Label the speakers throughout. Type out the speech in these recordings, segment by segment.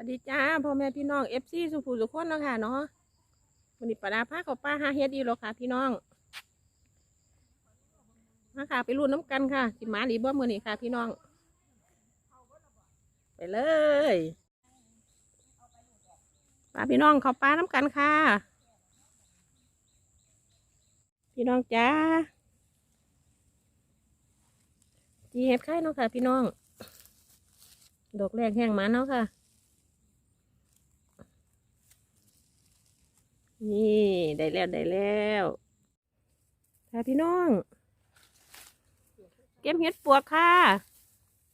Speaker 1: วัสดีจ้าพ่อแม่พี่น้องเอฟซีสุภูสุขคนเนาะค่ะเนาะวันนี้ปลาพาเขาป้าหาเฮ็ดดีหรอกค่ะ พี่น้องมาค่ะ ไปรุ่นน้ำกันค่ะสิมาดีบ่มือนี่ค่ะ พี่น้อง ไปเลยป้าพี่น้องเขาป้าน้ำกันค่ะ พี่น้องจ้าจีเฮ็ดไข่เนาะค่ะ พี่น้อง ดอกแรกแห้งหมาเนาะค่ะ นี่ได้แล้วได้แล้วค่ะพี่น้อง เก็บเห็ดปวกค่ะ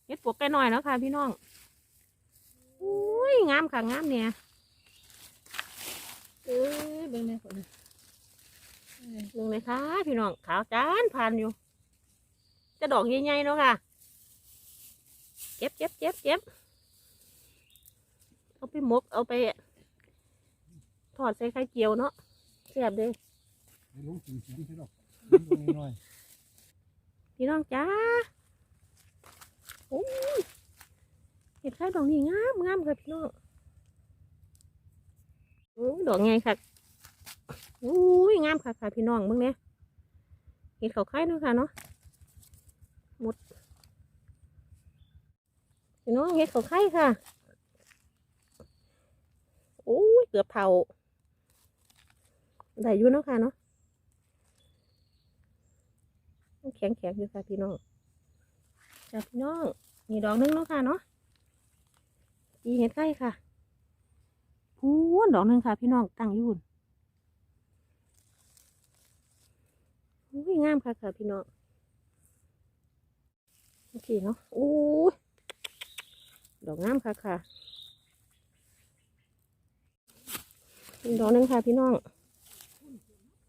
Speaker 1: เห็ดปวกแก่หน่อยเนาะค่ะพี่น้องอุ้ยงามค่ะงามเนี่ยเอ้ยเบิ่งได้คนเบิ่งเลยค่ะ พี่น้องขาวจานผ่านอยู่ จะดอกใหญ่ๆเนาะค่ะเก็บเก็บเก็บเก็บเอาไปมกเอาไป ทอดใส่ไข่เจียวเนาะแซ่บเด้
Speaker 2: ไปลงสีเขียนใช่หรอกนิดหน่อย
Speaker 1: พี่น้องจ้าโอ้ยเห็ดไข่ดอกนี้งามงามค่ะพี่น้องโอ้ยดอกไงค่ะโอ้ยงามค่ะค่ะพี่น้องเบิ่งเนี่ยเห็ดเขาไข่เนาะค่ะเนาะหมดพี่น้องเห็ดเขาไข่ค่ะโอ้ยเกือบเผา ได้อยู่เนาะค่ะเนาะแข็งแข็งๆอยู่ค่ะพี่น้องจ้าพี่น้องมีดอกหนึงเนาะค่ะเนาะจีเห็ดไข่ค่ะพูนดอกหนึงค่ะ พี่น้องตั้งยูนอุ้ยงามค่ะค่ะพี่น้องโอเคเนาะอู้ยดอกงามค่ะค่ะดอกหนึงค่ะพี่น้อง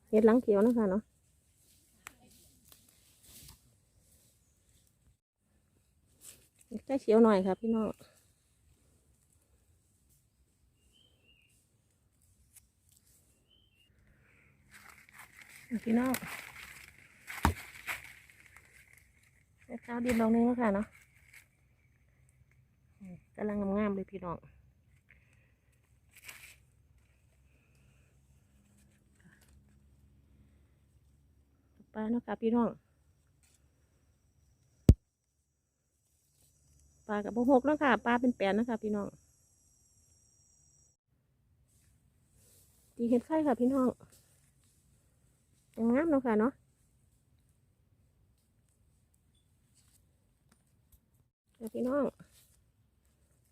Speaker 1: เห็ดหลังเขียวนะคะเนาะใกล้เขียวหน่อยครับพี่น้องพี่น้องแม่ข้าดินลงนึงแล้วค่ะเนาะกำลังงามๆเลยพี่น้อง ปลาเนาะค่ะพี่น้องปลากับพวกหกเนาะค่ะปลาเป็นแปลนๆนะคะพี่น้องตีเห็ดไข่ค่ะพี่น้องงามเนาะค่ะเนาะค่ะพี่น้อง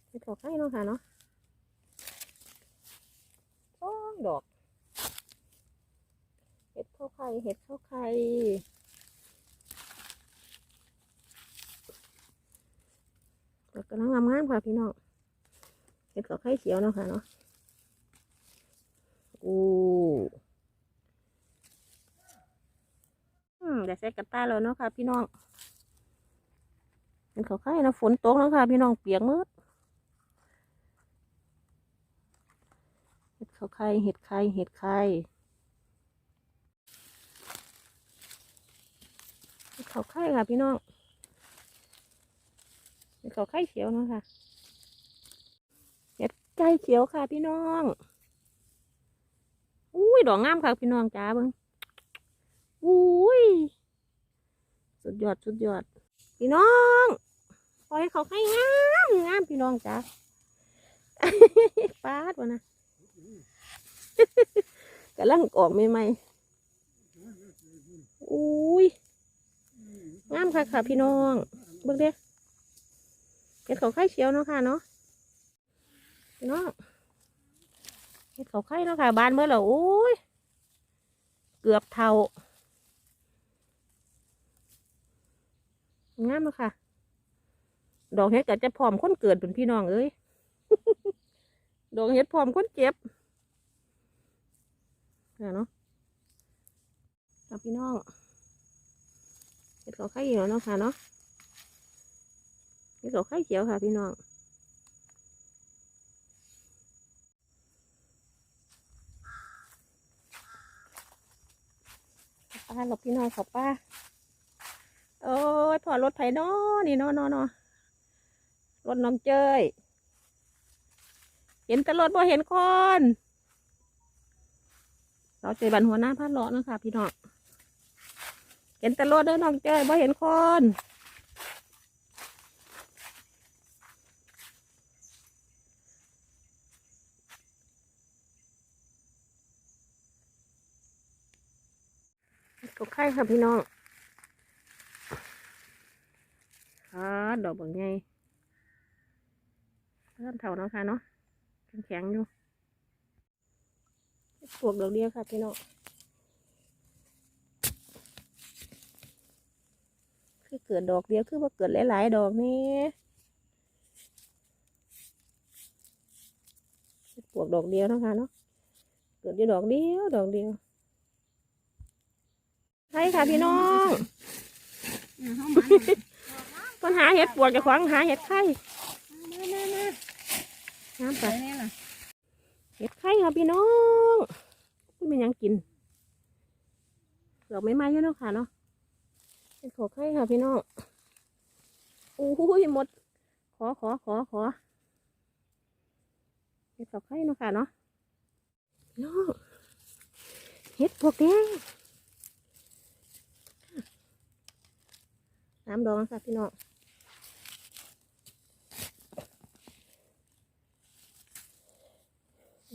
Speaker 1: เห็ดขอไข่เนาะค่ะเนาะโอ้ดอก ข้าไข่เห็ดข้าไข่ดอกกำลังงามๆค่ะพี่น้องเห็ดกับไข่เขียวเนาะค่ะเนาะอู้อืมได้ใส่กระต่ายแล้วเนาะค่ะ พี่น้องเห็ดเขาไข่นะฝนตกแล้วค่ะ พี่น้องเปียกมืดเห็ดเขาไข่เห็ดไข่เห็ดไข่ เห็ดเขาไข่ค่ะพี่น้องเห็ดเขาไข่เขียวเนาะค่ะเห็ดไก่เขียวค่ะพี่น้องอุ้ยดอกงามค่ะพี่น้องจ้าเบิ้งอุ้ยสุดยอดสุดยอด พี่น้องปล่อยเขาไข่งามงามพี่น้องจ้าปาดวะนะกำลังออกใหม่ๆอุ้ย งามค่ะค่ะพี่น้องเบิ่งเด้เห็ดเขาไข่เขียวเนาะค่ะเนาะพี่น้องเห็ดเขาไข่เนาะค่ะบานเมื่อแล้วโอ้ยเกือบเท่างามเนาะค่ะ ดอกเห็ดก็จะพร้อมคนเกิดเป็นพี่น้องเอ้ยดอกเห็ดพร้อมคนเจ็บเนาะค่ะพี่น้อง เห็ดเขาไข่เขียวเนาะค่ะเนาะนี่ดอกไข่เขียวค่ะพี่น้องป้าหลบพี่น้องขอบป้าโอ้ยพอรถไถนอนี่นอนอนอรถน้ำเจยห็นแตลอดบ่เห็นคน เราเจอบันหัวหน้าพัดเลาะเนาะคะพี่น้อง เห็นแตลอดเด้อน้องเจ้ยบ่เห็นคนก็ไข่ค่ะพี่น้องค่ะดอกบางไงเริ่มเท่าเนาะค่ะเนาะแข็งๆอยู่ปวกดอกเดียวค่ะพี่น้อง คือเกิดดอกเดียวคือว่าเกิดหลายๆดอกนี่ปวกดอกเดียวนะคะเนาะเกิดอยู่ดอกเดียวดอกเดียวใช่ค่ะพี่น้อง
Speaker 3: อืมเข้ามาหน่อย
Speaker 1: ปัญหาเห็ดปวกจะขวางหาเห็ดไข่
Speaker 3: มามามา
Speaker 1: น้ำ
Speaker 3: ไป
Speaker 1: ไป
Speaker 3: นี่ล่ะ
Speaker 1: เห็ดไข่ค่ะพี่น้องไม่เป็นยังกินเกือบไม่ไม้เยอะเนาะค่ะเนาะ เห็ดขอไข่ค่ะพี่น้องโอ้โหหมด ขอขอขอขอเห็ดขอไข่เนาะค่ะเนาะพี่น้องเห็ดพวกแดงน้ำดองค่ะพี่น้อง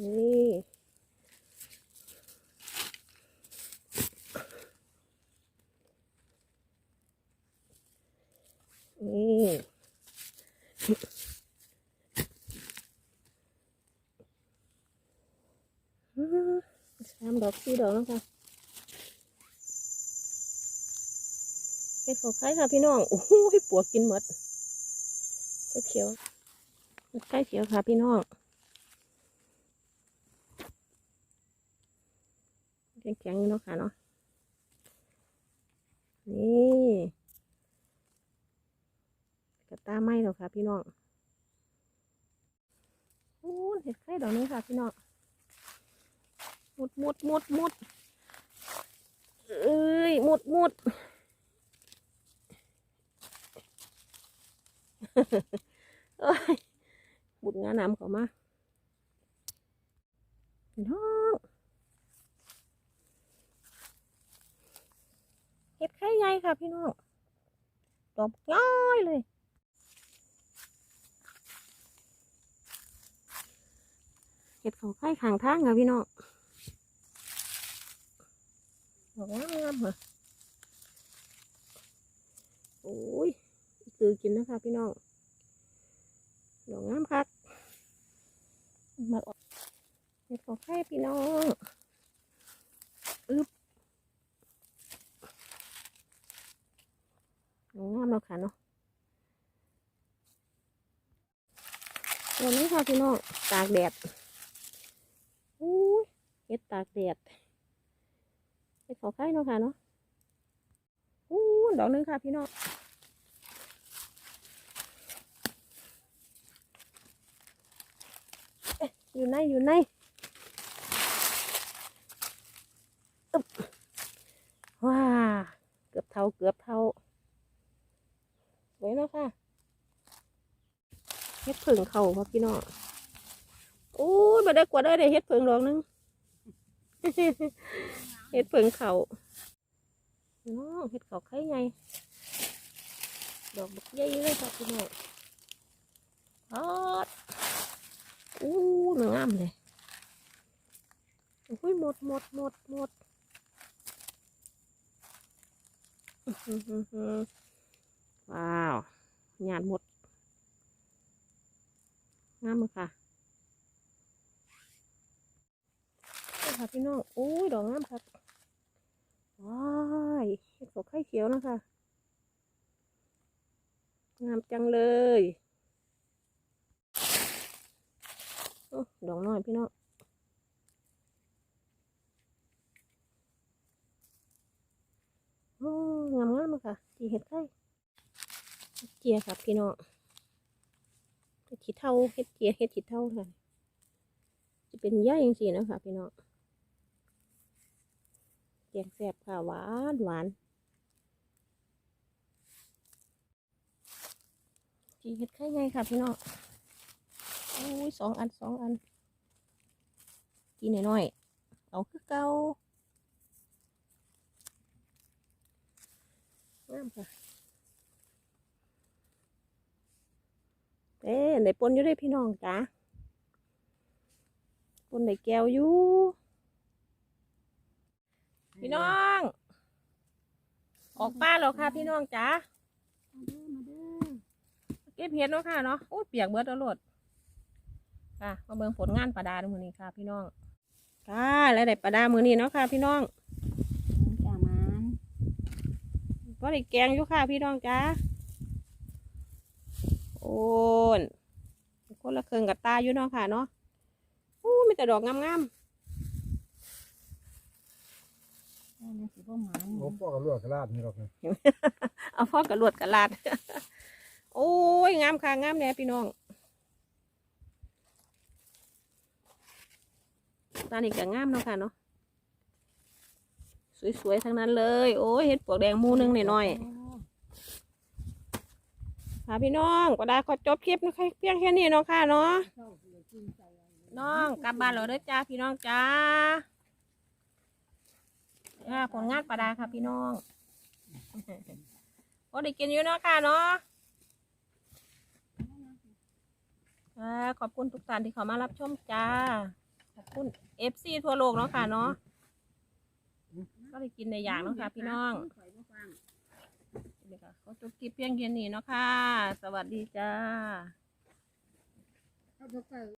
Speaker 1: นี่อื้อสามด อกสี่ดอกแล้วค่ะเห็ดขอไข่ค่ะพี่น้องโอ้โหปวดกินหมดเขียวๆเห็ดไข่เขียวค่ะพี่น้องแข็งๆอยู่เนาะค่ะเนาะนี่กระตาไหมแล้วค่ะพี่น้องโอ้เห็ดไข่ดอกนี้ค่ะพี่น้อง มุดมุดมุดมุดเอ้ยมุดมุดเอ้ยบุดงานน้ำเขามาพี่น้องเห็ดไข่ใหญ่ค่ะพี่น้องดอกย้อยเลยเห็ดเขาไข่ขางทางค่ะพี่น้อง ดอก งามงามๆค่ะโอ้ยคือกินนะคะพี่น้องดอกงามคักมาออกเห็ดเขาไข่พี่น้องอึบงามแล้วค่ะเนาะวันนี้ค่ะพี่น้องตากแดดอู้ยเฮ็ดตากแดด เฮ็ดขอไข่เนาะค่ะเนาะอู้ดอกหนึงค่ะพี่น้องอยู่ในอยู่ในอึ๊บว้าเกือบเท่าเกือบเท่าไว้แล้วค่ะเฮ็ดผึ่งเข่าครับพี่น้องโอ้มาได้กว่าได้เลยเฮ็ดผึ่งดอกหนึง เฮ็ดผึ่งเขาน้องเฮ็ดเขาไข่ไงดอกบักใหญ่เลยครับพี่น้องฮอดอู้หนงงามเลยโอ้ยหมดหมดหมดหมดว้าวหยาดหมด งามเลยค่ะค่ะพี่น้องอุ้ยดอกงามครับ ว้ายเห็ดดอกไข่เขียวนะคะ งามจังเลยโอ้ดอกน้อยพี่น้องโอ้งามงามเลยค่ะดีเห็ดไข่เฮ็ดเจียครับพี่น้องเฮ็ดขีเท่าเฮ็ดเจียเฮ็ดขีเท่าค่ะจะเป็นย่าอย่างสีนะคะพี่น้อง แกงแซ่บค่ะหวานหวานจีเฮ็ดไข่ไงค่ะพี่น้องอุ้ยสองอันสองอันกินหน่อยๆเอาคือเก่างามค่ะเอ๊ะไหนปนอยู่ได้พี่น้องจ้าปนไหนแก้วอยู่ พี่น้อง ออกบ้านแล้วค่ะพี่น้องจ้า
Speaker 3: มาเด้อมาเด้อ
Speaker 1: เก็บเห็ดเนาะค่ะเนาะโอ้ยเปียกเบิดแล้วโลดค่ะมาเบิ่งผลงานปลาดาในมือนี้ค่ะ พี่น้องค่ะแล้วได้ปลาดามือนี้เนาะค่ะ พี่น้อง
Speaker 3: จ้ามัน
Speaker 1: ก็ได้แกงอยู่ค่ะ พี่น้องจ้าโอ้นคนละเครื่องกับตาอยู่เนาะค่ะเนาะอู้มีแต่ดอกงาม
Speaker 3: ได้เนี่ยสิบ่หมัน
Speaker 2: โอ้พ่อกับลวกกระลาดนี่หรอกนะ
Speaker 1: ๆเอาพ่อกระลวดกระลาด โอ้ยงามค่ะงามแน่พี่น้องตานี่ก็งามเนาะค่ะเนาะสวยๆทั้งนั้นเลย โอ้ยเห็ดปวกแดงหมูหนึงหน่อยๆค่ะพี่น้องก็ได้ขอจบคลิปนะคะเพียงแค่นี้เนาะค่ะเนาะน้องกลับบ้านเราเด้อจ้าพี่น้องจ้า อ่าผลงานปลาดาค่ะพี่น้องก็ได้กินอยู่เนาะค่ะเนาะอ่าขอบคุณทุกท่านที่เข้ามารับชมจ้า ขอบคุณเอฟซีทั่วโลกเนาะค่ะเนาะก็ได้กินในอย่างเนาะค่ะ พี่น้องเดี๋ยวค่ะขอจบคลิปเพียงแค่นี้เนาะค่ะ สวัสดีจ้า